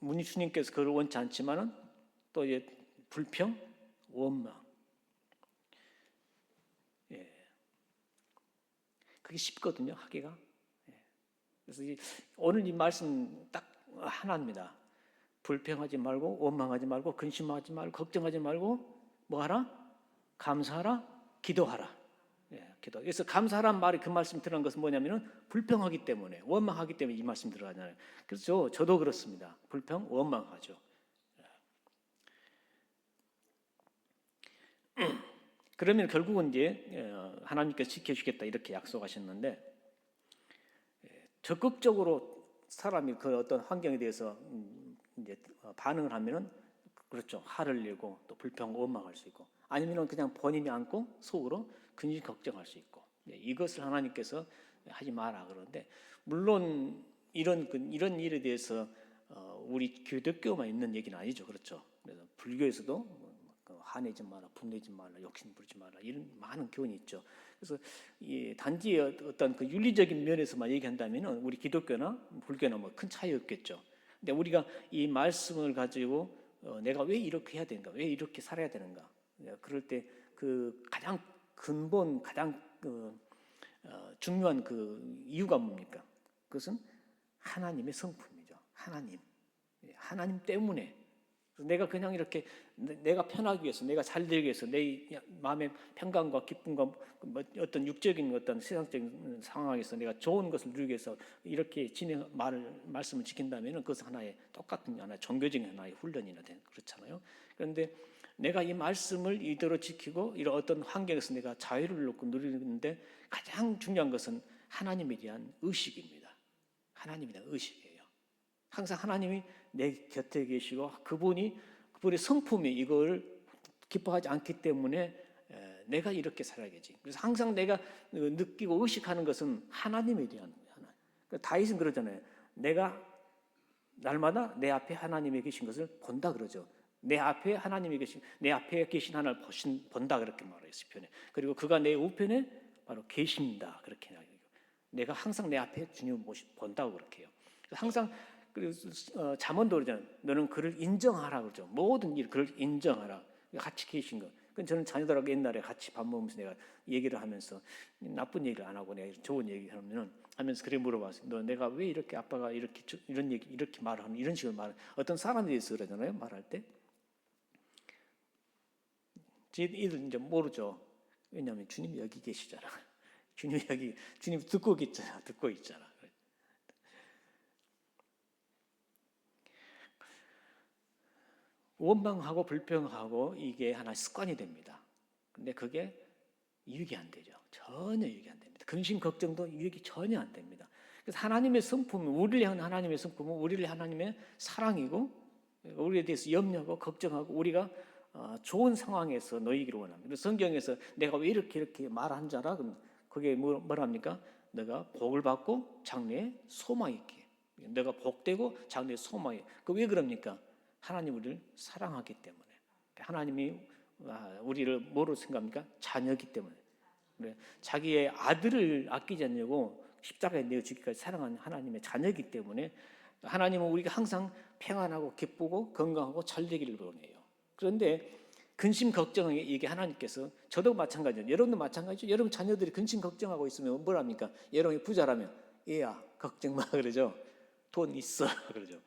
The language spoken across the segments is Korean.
문희주님께서 그걸 원치 않지만은 또 이제 불평, 원망. 예. 그게 쉽거든요, 하기가. 예. 그래서 이, 오늘 이 말씀 딱 하나입니다. 불평하지 말고, 원망하지 말고, 근심하지 말고, 걱정하지 말고, 뭐 하라? 감사하라, 기도하라. 예, 기도. 그래서 감사하란 말이 그 말씀 들은 것은 뭐냐면은 불평하기 때문에, 원망하기 때문에 이 말씀 들어가잖아요. 저, 저도 그렇습니다. 불평, 원망하죠. 그러면 결국은 이제 어, 하나님께서 지켜주겠다 이렇게 약속하셨는데 예, 적극적으로 사람이 그 어떤 환경에 대해서 음, 이제 어, 반응을 하면은 그렇죠 화를 내고 또 불평 원망할 수 있고 아니면은 그냥 본인이 안고 속으로 근심 걱정할 수 있고 예, 이것을 하나님께서 하지 마라 그러는데 물론 이런 그 이런 일에 대해서 어, 우리 기독교만 있는 얘기는 아니죠 그렇죠 그래서 불교에서도 뭐그 화내지 마라, 분내지 말라, 욕심 부리지 마라 이런 많은 교훈이 있죠. 그래서 이 단지 어떤 그 윤리적인 면에서만 얘기한다면은 우리 기독교나 불교나 뭐 큰 차이 없겠죠. 근데 우리가 이 말씀을 가지고 어, 내가 왜 이렇게 해야 되는가, 왜 이렇게 살아야 되는가, 예, 그럴 때 그 가장 근본, 가장 그 어, 중요한 그 이유가 뭡니까? 그것은 하나님의 성품이죠. 하나님, 예, 하나님 때문에 내가 그냥 이렇게 내가 편하기 위해서, 내가 잘 되기 위해서, 내 마음의 평강과 기쁨과 뭐 어떤 육적인 어떤 세상적인 상황에서 내가 좋은 것을 누리기 위해서 이렇게 진행 말을 말씀을 지킨다면 그것은 하나의 똑같은 하나의 종교적인 하나의 훈련이나 된 그렇잖아요. 그런데 내가 이 말씀을 이대로 지키고 이런 어떤 환경에서 내가 자유를 놓고 누리는데 가장 중요한 것은 하나님에 대한 의식입니다. 하나님에 대한 의식이에요. 항상 하나님이 내 곁에 계시고 그분이 그분의 성품이 이걸 기뻐하지 않기 때문에 내가 이렇게 살아야지. 그래서 항상 내가 느끼고 의식하는 것은 하나님에 대한 하나. 그러니까 다윗은 그러잖아요. 내가 날마다 내 앞에 하나님이 계신 것을 본다 그러죠. 내 앞에 하나님이 계신 내 앞에 계신 하나님을 보신 본다 그렇게 말해요 시편에. 그리고 그가 내 우편에 바로 계십니다 그렇게 이야기해요. 내가 항상 내 앞에 주님을 본다고 그렇게 해요. 항상 어, 잠언도 그러잖아요. 너는 그를 인정하라 그러죠. 모든 일 그를 인정하라. 같이 계신 거. 그 저는 자녀들하고 옛날에 같이 밥 먹으면서 내가 얘기를 하면서 나쁜 얘기를 안 하고 내가 좋은 얘기 하면은 하면서 그래 물어봤어요. 너 내가 왜 이렇게 아빠가 이렇게 이런 얘기 이렇게 말을 하는 이런 식으로 말 어떤 사람에 대해서 그러잖아요. 말할 때. 이들 이제 모르죠. 왜냐하면 주님이 여기 계시잖아. 주님이 여기 주님 듣고 있잖아. 듣고 있잖아. 원망하고 불평하고 이게 하나 습관이 됩니다. 근데 그게 유익이 안 되죠. 전혀 유익이 안 됩니다. 근심 걱정도 유익이 전혀 안 됩니다. 그래서 하나님의 성품, 우리를 향한 하나님의 성품은 우리를 하나님의 사랑이고 우리에 대해서 염려하고 걱정하고 우리가 어, 좋은 상황에서 놓이기를 원합니다. 성경에서 내가 왜 이렇게 이렇게 말한 자라 그럼 그게 뭐, 뭐랍니까? 내가 복을 받고 장래에 소망이 있게. 내가 복되고 장래에 소망이. 그왜 그럽니까? 하나님 우리를 사랑하기 때문에 하나님이 아, 우리를 뭐로 생각합니까? 자녀기 때문에 자기의 아들을 아끼지 않냐고 십자가에 내어 주기까지 사랑하는 하나님의 자녀기 때문에 하나님은 우리가 항상 평안하고 기쁘고 건강하고 잘 되기를 원해요. 그런데 근심 걱정이 이게 하나님께서 저도 마찬가지예요. 여러분도 마찬가지죠. 여러분 자녀들이 근심 걱정하고 있으면 뭐랍니까? 여러분이 부자라면 얘야 걱정 마 그러죠. 돈 있어 그러죠.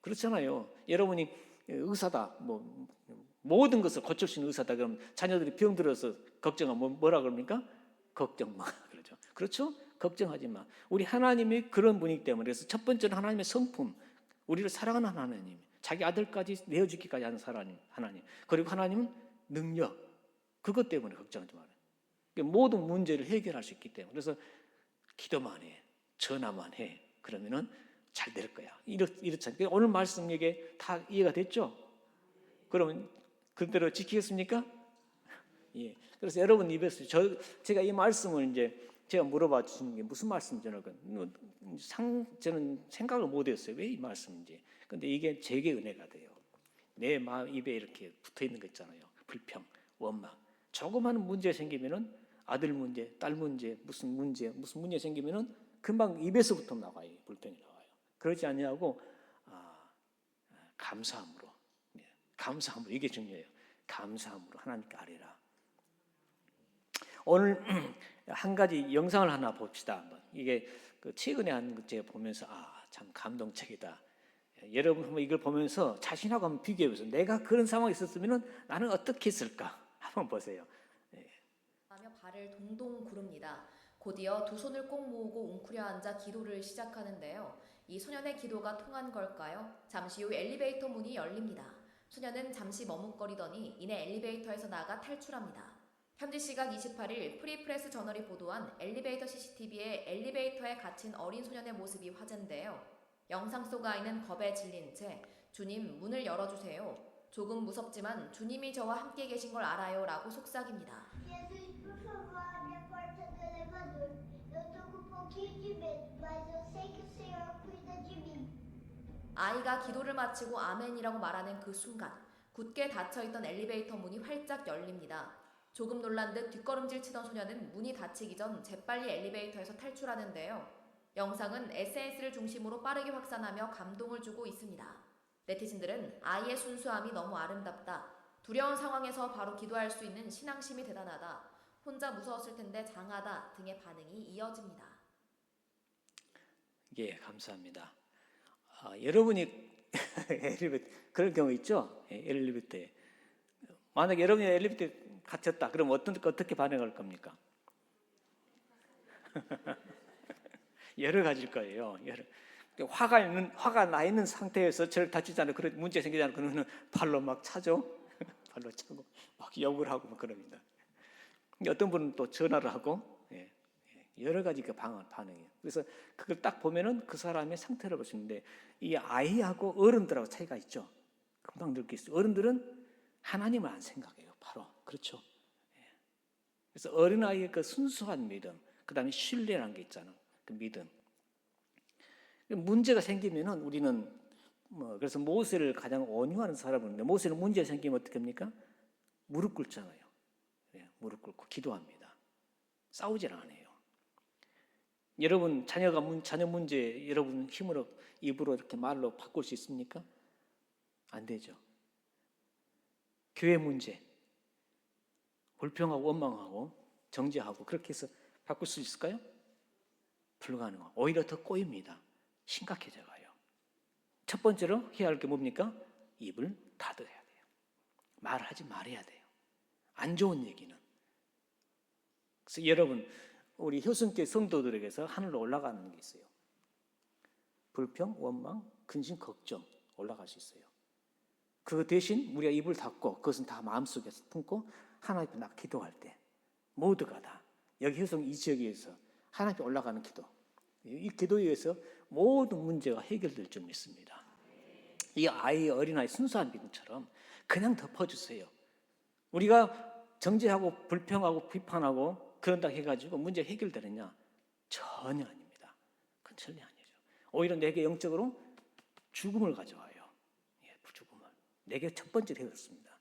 그렇잖아요. 여러분이 의사다, 뭐 모든 것을 고칠 수 있는 의사다. 그럼 자녀들이 병 들어서 걱정하면 뭐, 뭐라 그럽니까? 걱정 마. 그러죠. 그렇죠? 걱정하지 마. 우리 하나님이 그런 분이기 때문에 그래서 첫 번째는 하나님의 성품, 우리를 사랑하는 하나님, 자기 아들까지 내어주기까지 하는 하나님, 하나님. 그리고 하나님은 능력, 그것 때문에 걱정하지 말아요. 그러니까 모든 문제를 해결할 수 있기 때문에 그래서 기도만 해, 전화만 해. 그러면은 잘 될 거야. 이렇, 이렇잖아요. 그러니까 오늘 말씀 이게 다 이해가 됐죠? 그러면 그대로 지키겠습니까? 예. 그래서 여러분 입에서 저, 제가 이 말씀을 이제 제가 물어봐 주신 게 무슨 말씀인지 뭐, 상, 저는 생각을 못 했어요. 왜 이 말씀인지. 근데 이게 제게 은혜가 돼요. 내 마음 입에 이렇게 붙어 있는 거 있잖아요. 불평, 원망. 조그마한 문제 생기면은 아들 문제, 딸 문제, 무슨 문제, 무슨 문제 생기면은 금방 입에서부터 나와요. 불평이 나와요. 그러지 아니하고 아, 감사함으로 예, 감사함으로 이게 중요해요. 감사함으로 하나님께 아뢰라. 오늘 한 가지 영상을 하나 봅시다. 한번. 이게 그 최근에 한 제가 보면서 아 참 감동적이다. 예, 여러분 한번 이걸 보면서 자신하고 한번 비교해 보세요. 내가 그런 상황에 있었으면 나는 어떻게 했을까? 한번 보세요. 하며 발을 동동 구릅니다. 곧이어 두 손을 꼭 모으고 웅크려 앉아 기도를 시작하는데요. 이 소년의 기도가 통한 걸까요? 잠시 후 엘리베이터 문이 열립니다. 소년은 잠시 머뭇거리더니 이내 엘리베이터에서 나가 탈출합니다. 현지 시각 28일 프리프레스 저널이 보도한 엘리베이터 CCTV에 엘리베이터에 갇힌 어린 소년의 모습이 화제인데요. 영상 속 아이는 겁에 질린 채 주님 문을 열어주세요. 조금 무섭지만 주님이 저와 함께 계신 걸 알아요 라고 속삭입니다. 아이가 기도를 마치고 아멘이라고 말하는 그 순간 굳게 닫혀있던 엘리베이터 문이 활짝 열립니다. 조금 놀란 듯 뒷걸음질 치던 소녀는 문이 닫히기 전 재빨리 엘리베이터에서 탈출하는데요. 영상은 SNS를 중심으로 빠르게 확산하며 감동을 주고 있습니다. 네티즌들은 아이의 순수함이 너무 아름답다. 두려운 상황에서 바로 기도할 수 있는 신앙심이 대단하다. 혼자 무서웠을 텐데 장하다 등의 반응이 이어집니다. 예, 감사합니다. 아, 여러분이 엘리베이터 그런 경우 있죠? 예, 엘리베이터에 만약 여러분이 엘리베이터에 갇혔다. 그럼 어떤 어떻게 반응할 겁니까? 여러 가지일 거예요. 여러 화가 있는 화가 나 있는 상태에서 저를 다치잖아요. 그런 문제 생기잖아요. 그러면 발로 막 차죠. 발로 차고 막 욕을 하고 막 그럽니다. 어떤 분은 또 전화를 하고 예, 예, 여러 가지 그 방, 반응이에요. 그래서 그걸 딱 보면은 그 사람의 상태를 볼 수 있는데 이 아이하고 어른들하고 차이가 있죠. 금방 느낄 수. 어른들은 하나님을 안 생각해요. 바로 그렇죠. 예. 그래서 어린 아이의 그 순수한 믿음, 그 다음에 신뢰라는 게 있잖아. 그 믿음. 문제가 생기면은 우리는 뭐 그래서 모세를 가장 온유하는 사람은 모세는 문제 생기면 어떻게 합니까? 무릎 꿇잖아요. 예, 무릎 꿇고 기도합니다. 싸우질 않아요. 여러분 자녀가 문, 자녀 문제 여러분 힘으로 입으로 이렇게 말로 바꿀 수 있습니까? 안 되죠. 교회 문제 불평하고 원망하고 정죄하고 그렇게 해서 바꿀 수 있을까요? 불가능하고 오히려 더 꼬입니다. 심각해져 가요. 첫 번째로 해야 할 게 뭡니까? 입을 닫아야 돼요. 말하지 말아야 돼요. 안 좋은 얘기는. 그래서 여러분 우리 효성교 성도들에게서 하늘로 올라가는 게 있어요. 불평, 원망, 근심, 걱정 올라갈 수 있어요. 그 대신 우리가 입을 닫고 그것은 다 마음속에 품고 하나님 앞에 나 기도할 때 모두가 다 여기 효성 이 지역에서 하나님 앞에 올라가는 기도 이 기도에 의해서 모든 문제가 해결될 줄 믿습니다. 이 아이 어린아이 순수한 믿음처럼 그냥 덮어주세요. 우리가 정죄하고 불평하고 비판하고 그런다 해가지고 문제 해결되느냐? 전혀 아닙니다. 그건 전혀 아니죠. 오히려 내게 영적으로 죽음을 가져와요. 예, 죽음을. 내게 첫 번째로 해결습니다.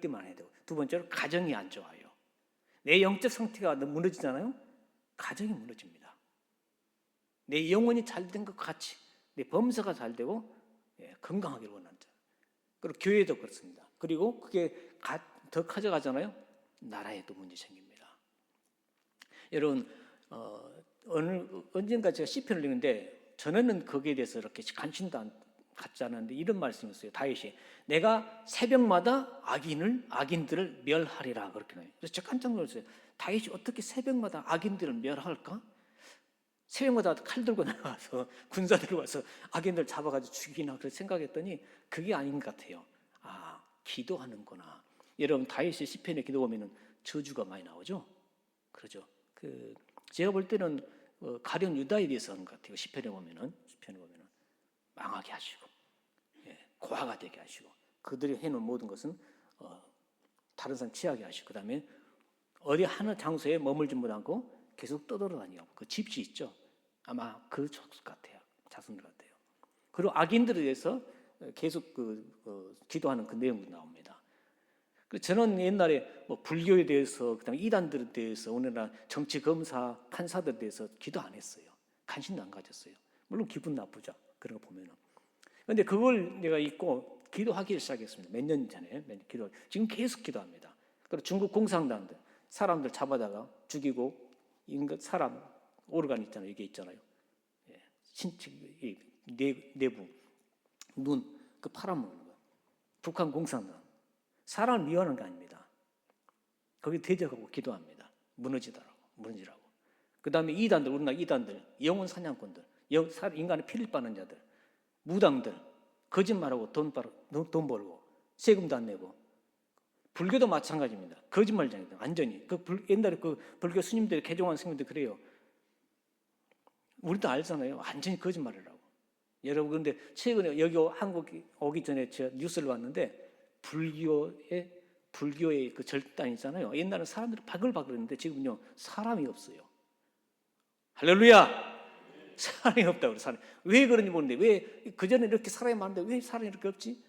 때문에 안 해야 두 번째로 가정이 안 좋아요. 내 영적 상태가 무너지잖아요. 가정이 무너집니다. 내 영혼이 잘 된 것 같이 내 범사가 잘 되고 예, 건강하기를 원한다. 그리고 교회도 그렇습니다. 그리고 그게 가, 더 커져가잖아요. 나라에도 문제 생깁니다. 여러분 어, 어느 언젠가 제가 시편을 읽는데 전에는 거기에 대해서 이렇게 관심도 안 갖지 않았는데 이런 말씀이었어요. 다윗이 내가 새벽마다 악인을 악인들을 멸하리라 그렇게 나요. 그래서 제가 깜짝 놀랐어요. 다윗이 어떻게 새벽마다 악인들을 멸할까? 새벽마다 칼 들고 나가서 군사 들고 와서 악인들 잡아가지고 죽이나 그렇게 생각했더니 그게 아닌 것 같아요. 아 기도하는구나. 여러분 다윗의 시편에 기도 보면은 저주가 많이 나오죠. 그러죠. 그 제가 볼 때는 어, 가련 유다에 대해서 하는 것 같아요. 시편에 보면은 시편에 보면은 망하게 하시고 예, 고아가 되게 하시고 그들이 해놓은 모든 것은 어, 다른 사람 취하게 하시고 그다음에 어디 하느 장소에 머물지 못하고 계속 떠돌아다니고 그 집시 있죠. 아마 그 족속 같아요. 자손들 같아요. 그리고 악인들에 대해서 계속 그, 그 기도하는 그 내용도 나옵니다. 그 저는 옛날에 뭐 불교에 대해서 그다음에 이단들에 대해서 오늘날 정치 검사 판사들에 대해서 기도 안 했어요. 관심도 안 가졌어요. 물론 기분 나쁘죠. 그런 거 보면은. 근데 그걸 내가 읽고 기도하기 시작했습니다. 몇 년 전에 몇년 기도 지금 계속 기도합니다. 그리고 중국 공산당들 사람들 잡아다가 죽이고 인간 사람 오르간 있잖아요. 이게 있잖아요. 예, 신체 이 내, 내부 눈 그 팔아먹는 거. 북한 공산당 사람을 미워하는 게 아닙니다. 거기 대적하고 기도합니다. 무너지더라고 무너지라고. 그 다음에 이단들 우리나라 이단들 영혼 사냥꾼들 인간의 피를 빠는 자들 무당들 거짓말하고 돈 벌고 세금도 안 내고 불교도 마찬가지입니다. 거짓말쟁이들 완전히 그 불- 옛날에 그 불교 스님들이 개종한 스님들 그래요. 우리도 알잖아요. 완전히 거짓말이라고. 여러분 근데 최근에 여기 한국 오기 전에 제가 뉴스를 봤는데 불교의 불교의 그 절단 있잖아요. 옛날에 사람들이 바글바글 했는데 지금요 사람이 없어요. 할렐루야. 사람이 없다고 그래. 사람. 왜 그런지 모르는데 왜 그 전에 이렇게 사람이 많은데 왜 사람이 이렇게 없지?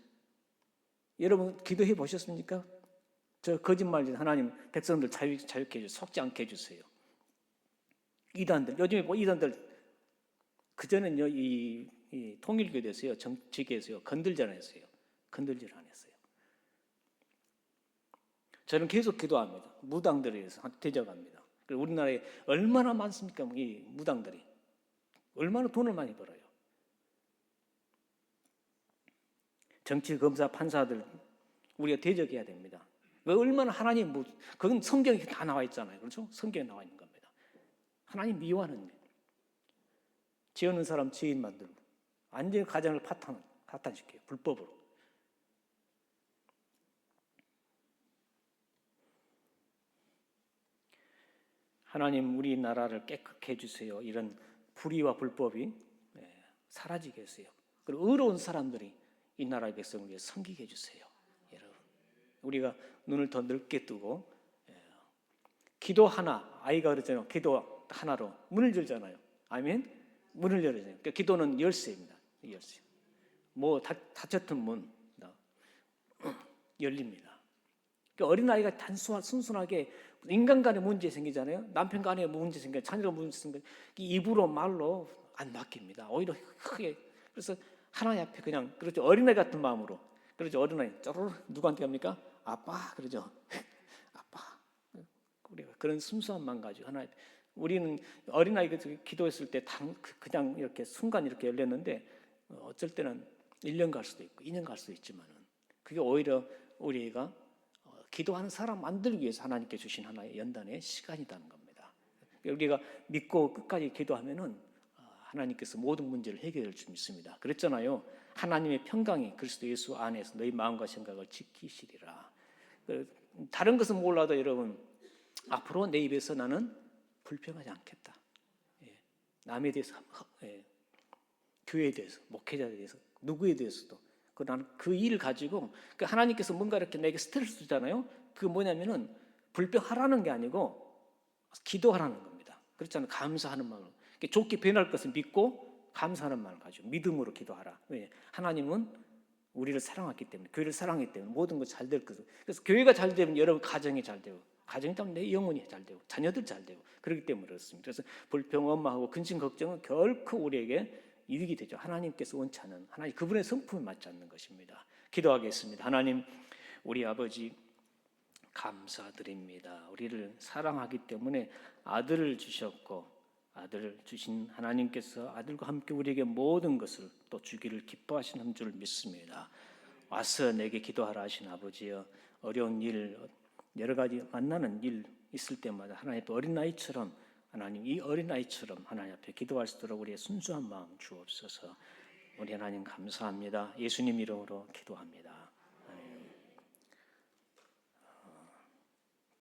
여러분 기도해 보셨습니까? 저 거짓말 하나님 백성들 자유 자유케 해주 속지 않게 해주세요. 이단들 요즘에 뭐 이단들 그 전에는요 이, 이 통일교에서요 정치계에서요 건들질 안 했어요. 건들질 안 했어요. 저는 계속 기도합니다. 무당들에 대해서 대적합니다. 우리나라에 얼마나 많습니까? 이 무당들이 얼마나 돈을 많이 벌어요. 정치 검사 판사들 우리가 대적해야 됩니다. 왜 얼마나 하나님 뭐 그건 성경에 다 나와 있잖아요. 그렇죠? 성경에 나와 있는 겁니다. 하나님 미워하는 일. 지어는 사람 지인 만들고 완전히 가정을 파탄 파탄시켜요. 불법으로. 하나님 우리나라를 깨끗게 해주세요. 이런 불의와 불법이 예, 사라지게 해주세요. 그리고 의로운 사람들이 이 나라의 백성을 위해 섬기게 해주세요. 우리가 눈을 더 넓게 뜨고 예, 기도 하나 아이가 그랬잖아요. 기도 하나로 문을 열잖아요. 아멘. 문을 열잖아요. 그러니까 기도는 열쇠입니다. 열쇠. 뭐 닫, 닫혔던 문 나, 열립니다. 그러니까 어린 아이가 단순하, 순순하게 인간 간에 문제 생기잖아요. 남편 간에 문제 생겨, 자녀가 문제 생겨. 입으로 말로 안 바뀝니다. 오히려 크게. 그래서 하나님 앞에 그냥 그렇죠. 어린아이 같은 마음으로. 그렇죠. 어린아이 쪼르르 누구한테 합니까? 아빠 그러죠. 아빠. 우리가 그런 순수한 마음 가지고 하나님 우리는 어린아이가 기도했을 때 당, 그- 그냥 이렇게 순간 이렇게 열렸는데 어, 어쩔 때는 1년 갈 수도 있고 2년 갈 수도 있지만은 그게 오히려 우리가 어, 기도하는 사람 만들기 위해서 하나님께 주신 하나의 연단의 시간이라는 겁니다. 우리가 믿고 끝까지 기도하면은 어, 하나님께서 모든 문제를 해결할 줄 믿습니다. 그랬잖아요. 하나님의 평강이 그리스도 예수 안에서 너희 마음과 생각을 지키시리라. 그, 다른 것은 몰라도 여러분 앞으로 내 입에서 나는 불평하지 않겠다. 예. 남에 대해서, 예. 교회에 대해서, 목회자에 대해서, 누구에 대해서도. 그 나는 그 일을 가지고 그 하나님께서 뭔가 이렇게 내게 스트레스 주잖아요. 그 뭐냐면은 불평하라는 게 아니고 기도하라는 겁니다. 그렇잖아요. 감사하는 마음으로. 좋게 변할 것을 믿고 감사하는 마음을 가지고 믿음으로 기도하라. 왜? 하나님은 우리를 사랑했기 때문에 교회를 사랑했기 때문에 모든 것 잘 될 것을. 그래서 교회가 잘 되면 여러분 가정이 잘 되고 가정이 되면 내 영혼이 잘 되고 자녀들 잘 되고 그렇기 때문에 그렇습니다. 그래서 불평, 엄마하고 근심, 걱정은 결코 우리에게 이익이 되죠. 하나님께서 원치 않은 하나님 그분의 성품에 맞지 않는 것입니다. 기도하겠습니다. 하나님 우리 아버지 감사드립니다. 우리를 사랑하기 때문에 아들을 주셨고 아들을 주신 하나님께서 아들과 함께 우리에게 모든 것을 또 주기를 기뻐하시는 줄 믿습니다. 와서 내게 기도하라 하신 아버지여 어려운 일 여러 가지 만나는 일 있을 때마다 하나님 또 어린아이처럼 하나님 이 어린아이처럼 하나님 앞에 기도할 수 있도록 우리의 순수한 마음 주옵소서. 우리 하나님 감사합니다. 예수님 이름으로 기도합니다